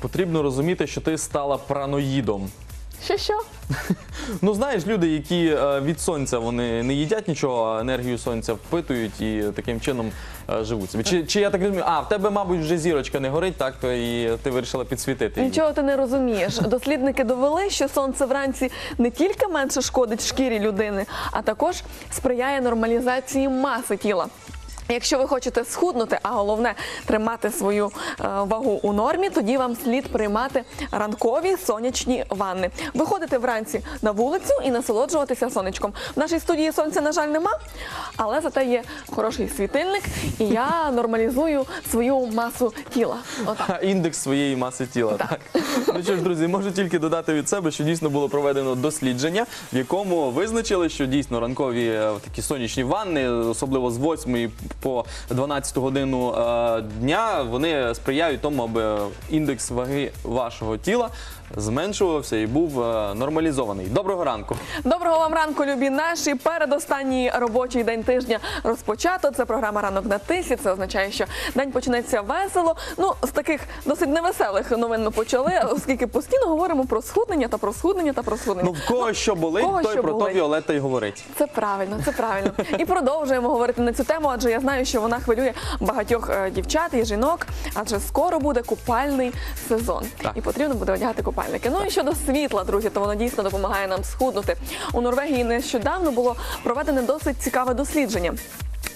потрібно розуміти, що ти стала праноїдом. Що що? Ну знаєш, люди, які е, від сонця вони не їдять нічого, а енергію сонця впитують і таким чином е, живуть собі. Чи, чи я так розумію? А в тебе, мабуть, вже зірочка не горить, так то і ти вирішила підсвітити. її. Нічого ти не розумієш. Дослідники довели, що сонце вранці не тільки менше шкодить шкірі людини, а також сприяє нормалізації маси тіла. Якщо ви хочете схуднути, а головне тримати свою е, вагу у нормі, тоді вам слід приймати ранкові сонячні ванни. Виходити вранці на вулицю і насолоджуватися сонечком. В нашій студії сонця, на жаль, нема, але зате є хороший світильник, і я нормалізую свою масу тіла. Отак. Індекс своєї маси тіла. Так. Ну що ж, друзі, можу тільки додати від себе, що дійсно було проведено дослідження, в якому визначили, що дійсно ранкові е, такі сонячні ванни, особливо з 8 по 12 годину е, дня, вони сприяють тому, аби індекс ваги вашого тіла зменшувався і був е, нормалізований. Доброго ранку. Доброго вам ранку, любі наші. Передостанній робочий день тижня розпочато. Це програма ранок на тисі. Це означає, що день почнеться весело. Ну з таких досить невеселих новин ми почали, оскільки постійно говоримо про схуднення та про схуднення та про схуднення. Ну в кого що болить, той що про то. Віолетта й говорить. Це правильно, це правильно. І продовжуємо говорити на цю тему, адже я знаю, що вона хвилює багатьох е, дівчат і жінок, адже скоро буде купальний сезон. Так. І потрібно буде одягати купальники. Ну і щодо світла, друзі, то воно дійсно допомагає нам схуднути. У Норвегії нещодавно було проведене досить цікаве дослідження.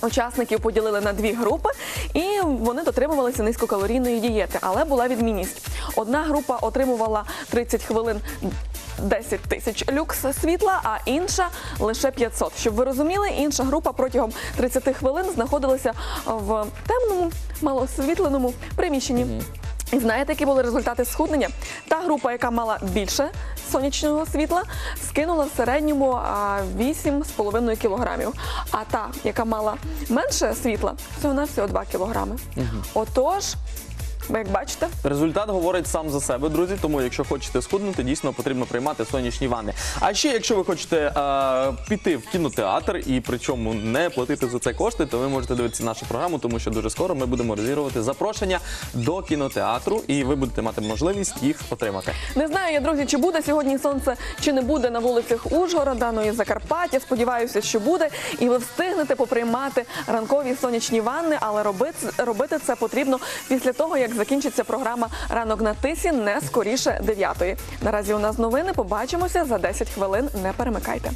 Учасників поділили на дві групи, і вони дотримувалися низькокалорійної дієти, але була відмінність. Одна група отримувала 30 хвилин 10 тисяч люкс світла, а інша лише 500. Щоб ви розуміли, інша група протягом 30 хвилин знаходилася в темному, малосвітленому приміщенні. І знаєте, які були результати схуднення? Та група, яка мала більше сонячного світла, скинула в середньому а, 8,5 кілограмів. А та, яка мала менше світла, всього на всього 2 кілограми. Отож, як бачите, Результат говорить сам за себе, друзі. Тому, якщо хочете схуднути, дійсно потрібно приймати сонячні ванни. А ще, якщо ви хочете е, піти в кінотеатр і причому не платити за це кошти, то ви можете дивитися нашу програму, тому що дуже скоро ми будемо розігрувати запрошення до кінотеатру, і ви будете мати можливість їх отримати. Не знаю я, друзі, чи буде сьогодні сонце, чи не буде на вулицях Ужгорода, ну і Закарпаття. Сподіваюся, що буде. І ви встигнете поприймати ранкові сонячні ванни, але робити, робити це потрібно після того, як закінчиться програма Ранок на тисі не скоріше 9. Наразі у нас новини. Побачимося за 10 хвилин. Не перемикайте.